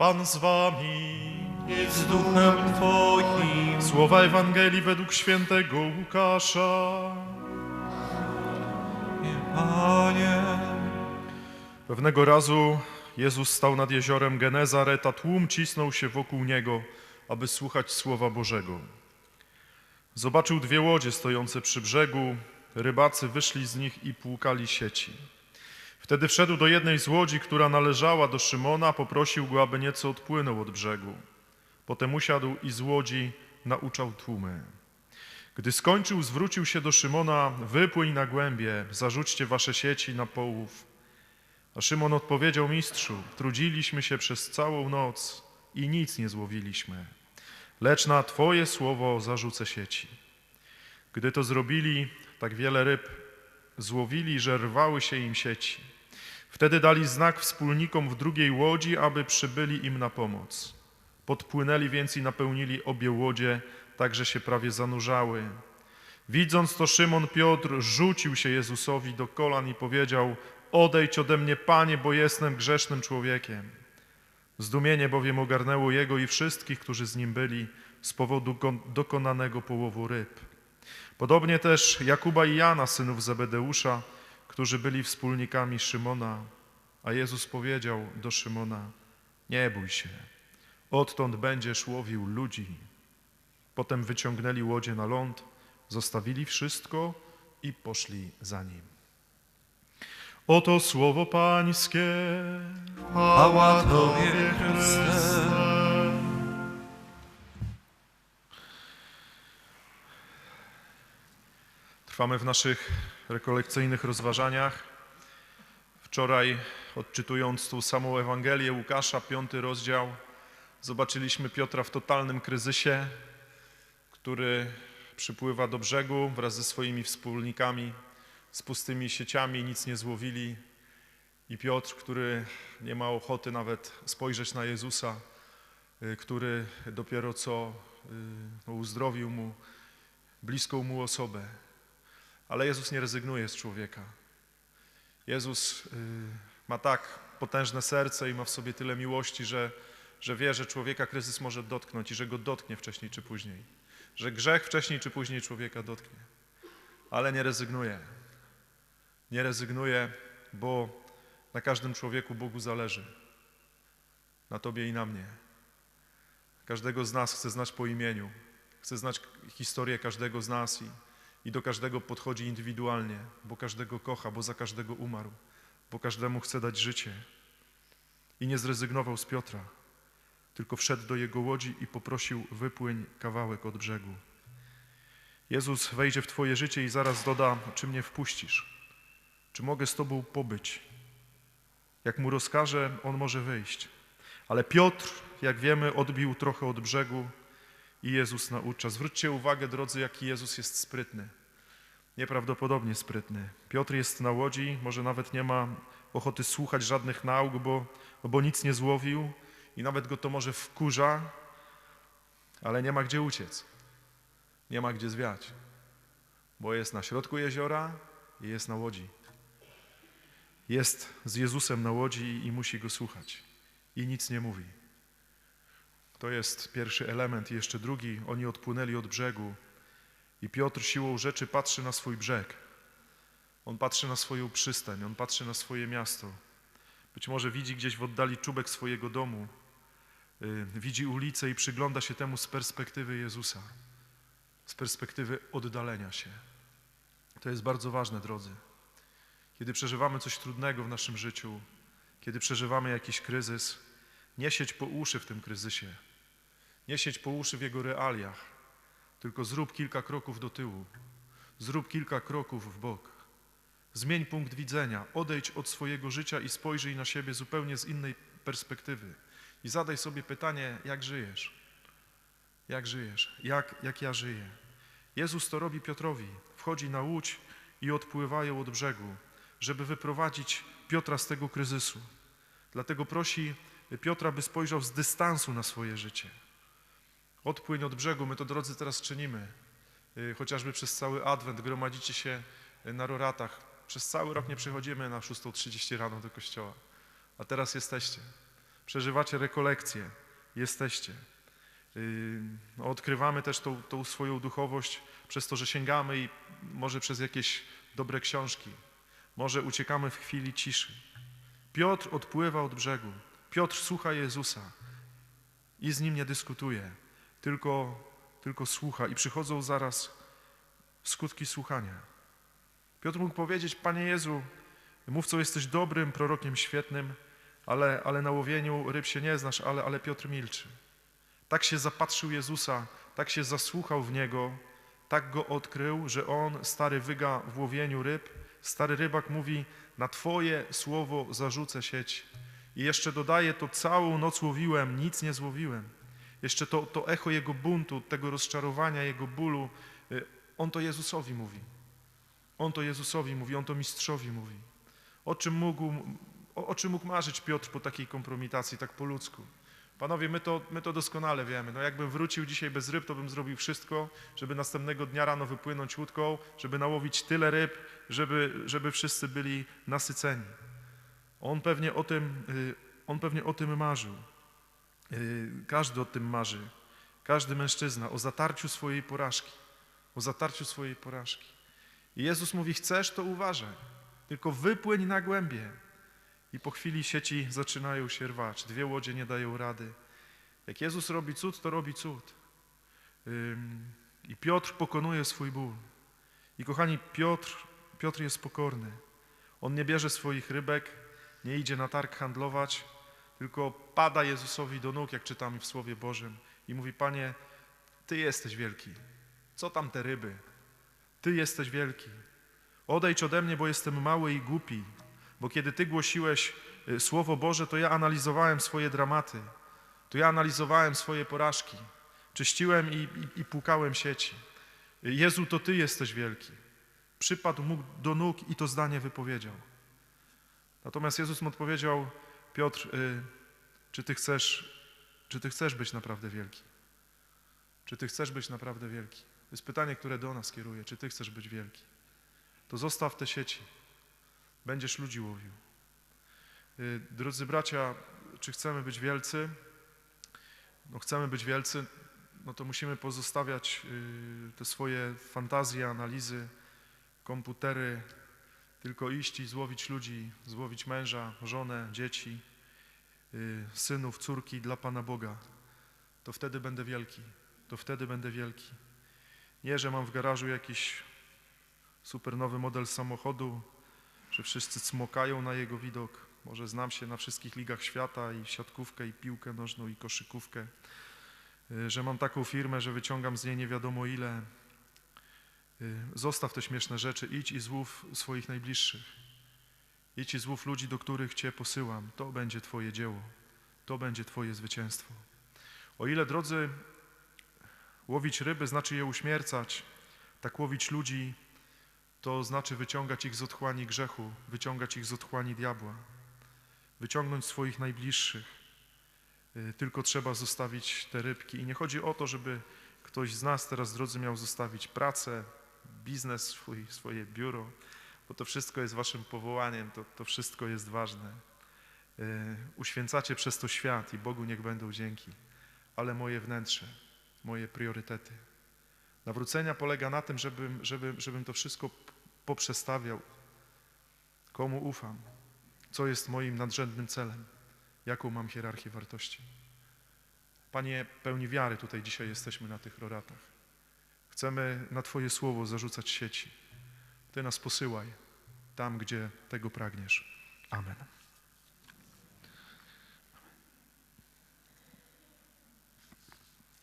Pan z wami. i z duchem Twoim. Słowa Ewangelii według świętego Łukasza. Panie, Pewnego razu Jezus stał nad jeziorem Genezaret, a tłum cisnął się wokół niego, aby słuchać słowa Bożego. Zobaczył dwie łodzie stojące przy brzegu. Rybacy wyszli z nich i płukali sieci. Wtedy wszedł do jednej z łodzi, która należała do Szymona, poprosił go, aby nieco odpłynął od brzegu. Potem usiadł i z łodzi nauczał tłumy. Gdy skończył, zwrócił się do Szymona: Wypłyń na głębie, zarzućcie wasze sieci na połów. A Szymon odpowiedział mistrzu: Trudziliśmy się przez całą noc i nic nie złowiliśmy, lecz na Twoje słowo zarzucę sieci. Gdy to zrobili, tak wiele ryb złowili, że rwały się im sieci. Wtedy dali znak wspólnikom w drugiej łodzi, aby przybyli im na pomoc. Podpłynęli więc i napełnili obie łodzie, tak że się prawie zanurzały. Widząc to, Szymon Piotr rzucił się Jezusowi do kolan i powiedział: Odejdź ode mnie, panie, bo jestem grzesznym człowiekiem. Zdumienie bowiem ogarnęło jego i wszystkich, którzy z nim byli, z powodu kon- dokonanego połowu ryb. Podobnie też Jakuba i Jana, synów Zebedeusza, którzy byli wspólnikami Szymona. A Jezus powiedział do Szymona: Nie bój się, odtąd będziesz łowił ludzi. Potem wyciągnęli łodzie na ląd, zostawili wszystko i poszli za nim. Oto słowo Pańskie. chwała Tobie, Trwamy w naszych rekolekcyjnych rozważaniach. Wczoraj, odczytując tą samą Ewangelię Łukasza, piąty rozdział, zobaczyliśmy Piotra w totalnym kryzysie, który przypływa do brzegu wraz ze swoimi wspólnikami z pustymi sieciami, nic nie złowili. I Piotr, który nie ma ochoty nawet spojrzeć na Jezusa, y, który dopiero co y, no, uzdrowił mu bliską mu osobę. Ale Jezus nie rezygnuje z człowieka. Jezus y, ma tak potężne serce i ma w sobie tyle miłości, że, że wie, że człowieka kryzys może dotknąć i że go dotknie wcześniej czy później. Że grzech wcześniej czy później człowieka dotknie. Ale nie rezygnuje. Nie rezygnuje, bo na każdym człowieku Bogu zależy. Na tobie i na mnie. Każdego z nas chce znać po imieniu. Chce znać historię każdego z nas i, i do każdego podchodzi indywidualnie, bo każdego kocha, bo za każdego umarł, bo każdemu chce dać życie. I nie zrezygnował z Piotra, tylko wszedł do jego łodzi i poprosił: wypłyń kawałek od brzegu. Jezus wejdzie w Twoje życie i zaraz doda: Czy mnie wpuścisz? Czy mogę z Tobą pobyć? Jak mu rozkaże, on może wyjść. Ale Piotr, jak wiemy, odbił trochę od brzegu i Jezus naucza. Zwróćcie uwagę, drodzy, jaki Jezus jest sprytny. Nieprawdopodobnie sprytny. Piotr jest na łodzi, może nawet nie ma ochoty słuchać żadnych nauk, bo, bo nic nie złowił i nawet go to może wkurza, ale nie ma gdzie uciec. Nie ma gdzie zwiać, bo jest na środku jeziora i jest na łodzi. Jest z Jezusem na łodzi i musi go słuchać. I nic nie mówi. To jest pierwszy element. I jeszcze drugi. Oni odpłynęli od brzegu i Piotr siłą rzeczy patrzy na swój brzeg. On patrzy na swoją przystań, on patrzy na swoje miasto. Być może widzi gdzieś w oddali czubek swojego domu, yy, widzi ulicę i przygląda się temu z perspektywy Jezusa, z perspektywy oddalenia się. To jest bardzo ważne, drodzy. Kiedy przeżywamy coś trudnego w naszym życiu, kiedy przeżywamy jakiś kryzys, nie siedź po uszy w tym kryzysie. Nie siedź po uszy w jego realiach, tylko zrób kilka kroków do tyłu. Zrób kilka kroków w bok. Zmień punkt widzenia, odejdź od swojego życia i spojrzyj na siebie zupełnie z innej perspektywy. I zadaj sobie pytanie, jak żyjesz? Jak żyjesz? Jak, jak ja żyję? Jezus to robi Piotrowi. Wchodzi na łódź i odpływają od brzegu, żeby wyprowadzić Piotra z tego kryzysu. Dlatego prosi Piotra, by spojrzał z dystansu na swoje życie. Odpłyń od brzegu, my to drodzy teraz czynimy. Y, Chociażby przez cały adwent gromadzicie się na roratach. Przez cały rok nie przychodzimy na 6.30 rano do kościoła, a teraz jesteście. przeżywacie rekolekcje, jesteście. Yy, no, Odkrywamy też tą, tą swoją duchowość przez to, że sięgamy i może przez jakieś dobre książki, może uciekamy w chwili ciszy. Piotr odpływa od brzegu. Piotr słucha Jezusa i z nim nie dyskutuje, tylko, tylko słucha i przychodzą zaraz skutki słuchania. Piotr mógł powiedzieć, Panie Jezu, mówcą jesteś dobrym, prorokiem świetnym, ale, ale na łowieniu ryb się nie znasz, ale, ale Piotr milczy. Tak się zapatrzył Jezusa, tak się zasłuchał w Niego, tak Go odkrył, że On, stary wyga w łowieniu ryb, stary rybak mówi, na Twoje słowo zarzucę sieć. I jeszcze dodaje, to całą noc łowiłem, nic nie złowiłem. Jeszcze to, to echo Jego buntu, tego rozczarowania, Jego bólu, y, On to Jezusowi mówi. On to Jezusowi mówi, On to mistrzowi mówi. O czym mógł, o, o czym mógł marzyć Piotr po takiej kompromitacji, tak po ludzku? Panowie, my to, my to doskonale wiemy. No jakbym wrócił dzisiaj bez ryb, to bym zrobił wszystko, żeby następnego dnia rano wypłynąć łódką, żeby nałowić tyle ryb, żeby, żeby wszyscy byli nasyceni. On pewnie o tym, y, on pewnie o tym marzył. Y, Każdy o tym marzy. Każdy mężczyzna o zatarciu swojej porażki. O zatarciu swojej porażki. I Jezus mówi, chcesz, to uważaj. Tylko wypłyń na głębie. I po chwili sieci zaczynają się rwać. Dwie łodzie nie dają rady. Jak Jezus robi cud, to robi cud. I Piotr pokonuje swój ból. I kochani, Piotr, Piotr jest pokorny. On nie bierze swoich rybek, nie idzie na targ handlować, tylko pada Jezusowi do nóg, jak czytamy w Słowie Bożym. I mówi, Panie, Ty jesteś wielki. Co tam te ryby? Ty jesteś wielki. Odejdź ode mnie, bo jestem mały i głupi. Bo kiedy Ty głosiłeś y, Słowo Boże, to ja analizowałem swoje dramaty. To ja analizowałem swoje porażki. Czyściłem i, i, i płukałem sieci. Y, Jezu, to Ty jesteś wielki. Przypadł mu do nóg i to zdanie wypowiedział. Natomiast Jezus mu odpowiedział, Piotr, y, czy Ty chcesz, czy Ty chcesz być naprawdę wielki? Czy Ty chcesz być naprawdę wielki? To jest pytanie, które do nas kieruje. Czy Ty chcesz być wielki? To zostaw te sieci. Będziesz ludzi łowił. Y, Drodzy bracia, czy chcemy być wielcy? No chcemy być wielcy, no to musimy pozostawiać y, te swoje fantazje, analizy, komputery, tylko iść i złowić ludzi, złowić męża, żonę, dzieci, y, synów, córki dla Pana Boga. To wtedy będę wielki, to wtedy będę wielki. Nie, że mam w garażu jakiś super nowy model samochodu, że wszyscy cmokają na jego widok. Może znam się na wszystkich ligach świata i siatkówkę, i piłkę nożną, i koszykówkę. Y, Że mam taką firmę, że wyciągam z niej nie wiadomo ile. Y, Zostaw te śmieszne rzeczy, idź i złów swoich najbliższych. Idź i złów ludzi, do których Cię posyłam. To będzie Twoje dzieło. To będzie Twoje zwycięstwo. O ile, drodzy, łowić ryby znaczy je uśmiercać, tak łowić ludzi to znaczy wyciągać ich z otchłani grzechu, wyciągać ich z otchłani diabła, wyciągnąć swoich najbliższych. Y, Tylko trzeba zostawić te rybki. I nie chodzi o to, żeby ktoś z nas teraz, drodzy, miał zostawić pracę, biznes swój, swoje biuro, bo to wszystko jest waszym powołaniem, to, to wszystko jest ważne. Y, Uświęcacie przez to świat i Bogu niech będą dzięki, ale moje wnętrze, moje priorytety. Nawrócenia polega na tym, żebym, żebym, żebym to wszystko poprzestawiał. Komu ufam? Co jest moim nadrzędnym celem? Jaką mam hierarchię wartości? Panie, pełni wiary tutaj dzisiaj jesteśmy na tych roratach. Chcemy na Twoje słowo zarzucać sieci. Ty nas posyłaj tam, gdzie tego pragniesz. Amen.